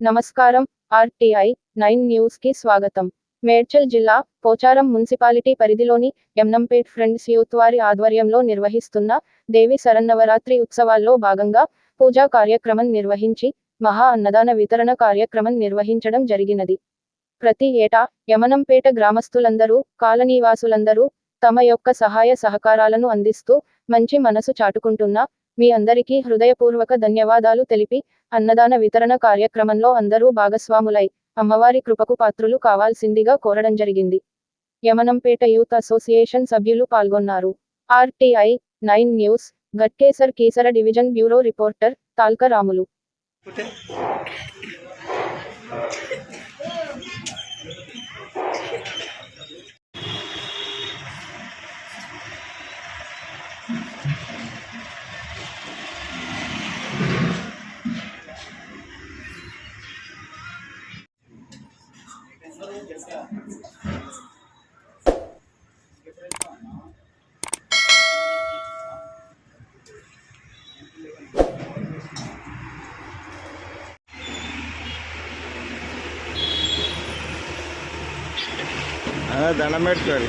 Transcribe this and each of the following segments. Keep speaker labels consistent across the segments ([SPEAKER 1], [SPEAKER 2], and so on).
[SPEAKER 1] నమస్కారం RTI nine న్యూస్కి స్వాగతం. మేడ్చల్ జిల్లా పోచారం మున్సిపాలిటీ పరిధిలోని ఎమ్నంపేట్ ఫ్రెండ్స్ యూత్ వారి ఆధ్వర్యంలో నిర్వహిస్తున్న దేవి శరన్నవరాత్రి ఉత్సవాల్లో భాగంగా పూజా కార్యక్రమం నిర్వహించి మహా అన్నదాన వితరణ కార్యక్రమం నిర్వహించడం జరిగినది. ప్రతి ఏటా యమనంపేట గ్రామస్తులందరూ కాలనీవాసులందరూ తమ యొక్క సహాయ సహకారాలను అందిస్తూ మంచి మనసు చాటుకుంటున్న మీ అందరికీ హృదయపూర్వక ధన్యవాదాలు తెలిపి అన్నదాన వితరణ కార్యక్రమంలో అందరూ భాగస్వాములై అమ్మవారి కృపకు పాత్రులు కావాల్సిందిగా కోరడం జరిగింది. యమనంపేట యూత్ అసోసియేషన్ సభ్యులు పాల్గొన్నారు. RTI nine news Ghatkesar Keesara division bureau reporter Talka
[SPEAKER 2] దండం పెట్టుకోవాలి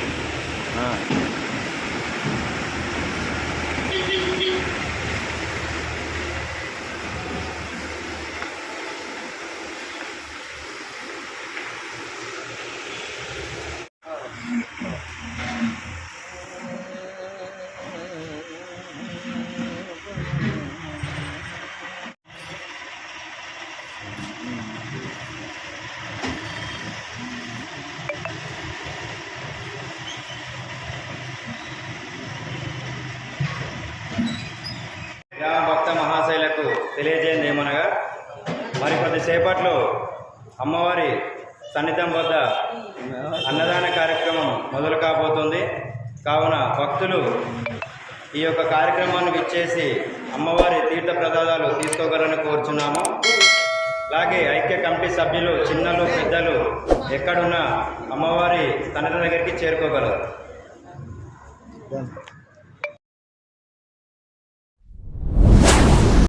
[SPEAKER 3] గ్రామ భక్త మహాశైలకు తెలియజేయండి ఏమనగా మరి కొద్దిసేపట్లో అమ్మవారి సన్నిధం వద్ద అన్నదాన కార్యక్రమం మొదలు కాబోతుంది. కావున భక్తులు ఈ యొక్క కార్యక్రమాన్ని విచ్చేసి అమ్మవారి తీర్థ ప్రసాదాలు తీసుకోగలని కోరుచున్నాము. అలాగే ఐక్య కమిటీ సభ్యులు చిన్నలు పెద్దలు ఎక్కడున్నా అమ్మవారి తండ్రి దగ్గరికి చేరుకోగలరు.